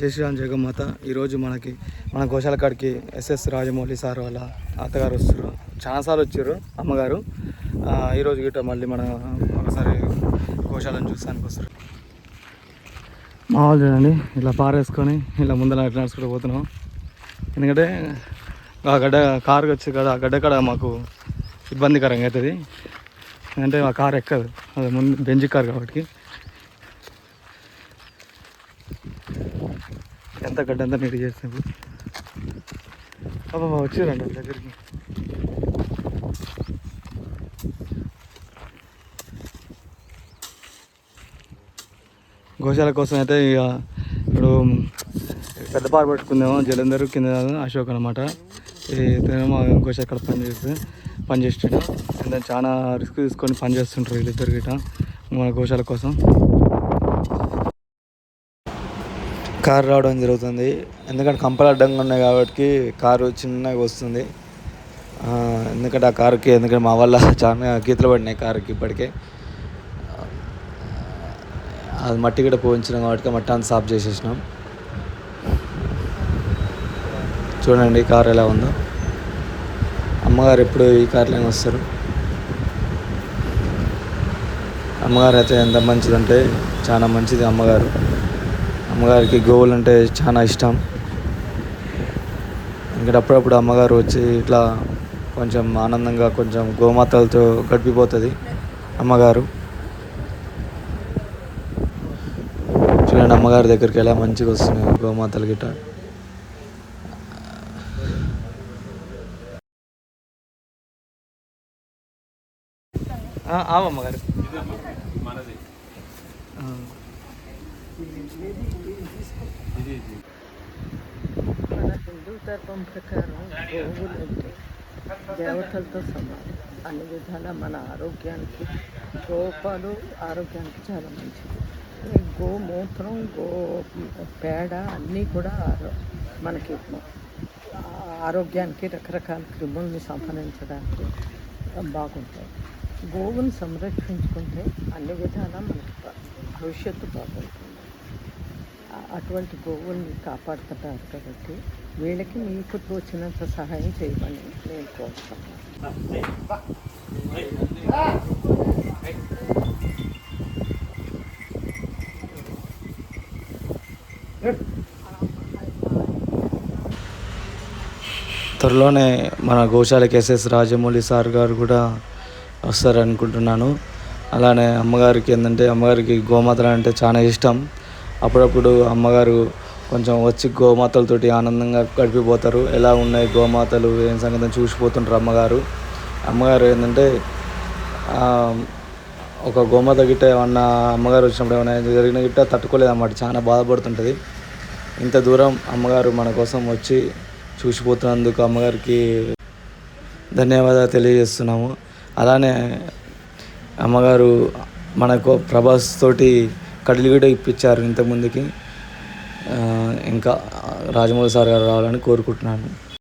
జై శ్రీరామ్ జగమాత ఈరోజు మనకి మన గోశాల కాడికి ఎస్ఎస్ రాజమౌళి సార్ వాళ్ళ అత్తగారు వస్తారు చాలాసార్లు వచ్చారు అమ్మగారు. ఈరోజు గిట్ట మళ్ళీ మన ఒకసారి గోశాలను చూసానికి వస్తారు. మామూలు చూడండి ఇలా పారేసుకొని ఇలా ముందర ఎట్లా నడుచుకుంటూ పోతున్నాం. ఎందుకంటే ఆ గడ్డ కారు వచ్చి కదా ఆ గడ్డ కాడ మాకు ఇబ్బందికరంగా అవుతుంది. అంటే మా కారు ఎక్కదు. అది ముందు బెంజ్ కారు కాబట్టి. ఎంత గడ్డ అంతా నీట్ ఇప్పుడు అబ్బా వచ్చిరండి దగ్గరికి. గోశాల కోసం అయితే ఇక ఇప్పుడు పెద్ద పార పెట్టుకుందాము? జలంధర్ కింద అశోక్ అనమాట ఇతనేమో గోశాల అక్కడ పని చేస్తే పని చాలా రిస్క్ తీసుకొని పని చేస్తుంటారు వీళ్ళిద్దరు గిట మన గోశాల కోసం. కారు రావడం జరుగుతుంది. ఎందుకంటే కంపలు అడ్డంగా ఉన్నాయి కాబట్టి కారు చిన్నగా వస్తుంది. ఎందుకంటే ఆ కారుకి ఎందుకంటే మా వల్ల చాలా గీతలు పడినాయి కారుకి ఇప్పటికే. అది మట్టి కూడా పోయించినాం కాబట్టి మట్టి అంతా సాఫ్ చేసేసినాం. చూడండి కారు ఎలా ఉందో. అమ్మగారు ఎప్పుడు ఈ కార్లోనే వస్తారు? అమ్మగారు అయితే ఎంత మంచిదంటే చాలా మంచిది అమ్మగారు. అమ్మగారికి గోవులు అంటే చాలా ఇష్టం. ఇంకా అప్పుడప్పుడు అమ్మగారు వచ్చి ఇట్లా కొంచెం ఆనందంగా కొంచెం గోమాతలతో గడిపిపోతుంది అమ్మగారు. చూడండి అమ్మగారి దగ్గరికి ఎలా మంచిగా వస్తున్నాయి గోమాతలు గిట్ట. అమ్మగారు. మన హిందూ ధర్మం ప్రకారం గోవులు అంటే దేవతలతో సమానం అన్ని విధాలా మన ఆరోగ్యానికి గోపాలు ఆరోగ్యానికి చాలా మంచిది గోమూత్రం గో పేడ అన్నీ కూడా ఆరో మనకి ఆరోగ్యానికి రకరకాల క్రిముల్ని సంహరించడానికి బాగుంటాయి గోవుని సంరక్షించుకుంటే అన్ని విధాలా మనకి భవిష్యత్తు బాగుంటుంది. అటువంటి గోవుల్ని కాపాడుతున్నారు కాబట్టి వీళ్ళకి మీకు తోచినంత సహాయం చేయమని నేను కోరుతున్నాను త్వరలోనే మన గోశాలకి ఎస్ఎస్ రాజమౌళి సార్ గారు కూడా వస్తారనుకుంటున్నాను. అలానే అమ్మగారికి ఏంటంటే అమ్మగారికి గోమాతలు అంటే చాలా ఇష్టం. అప్పుడప్పుడు అమ్మగారు కొంచెం వచ్చి గోమాతలతోటి ఆనందంగా గడిపిపోతారు. ఎలా ఉన్నాయి గోమాతలు? ఏం సంగతి చూసిపోతుంటారు అమ్మగారు? అమ్మగారు ఏంటంటే ఒక గోమాత గిట్ట ఏమన్నా అమ్మగారు వచ్చినప్పుడు ఏమైనా జరిగిన గిట్ట తట్టుకోలేదన్నమాట చాలా బాధపడుతుంటుంది. ఇంత దూరం అమ్మగారు మన కోసం వచ్చి చూసిపోతున్నందుకు అమ్మగారికి ధన్యవాదాలు తెలియజేస్తున్నాము. అలానే అమ్మగారు మనకు ప్రభాస్ తోటి కడలి కూడా ఇప్పించారు ఇంతకుముందుకి. ఇంకా రాజమౌళి సార్ గారు రావాలని కోరుకుంటున్నాను.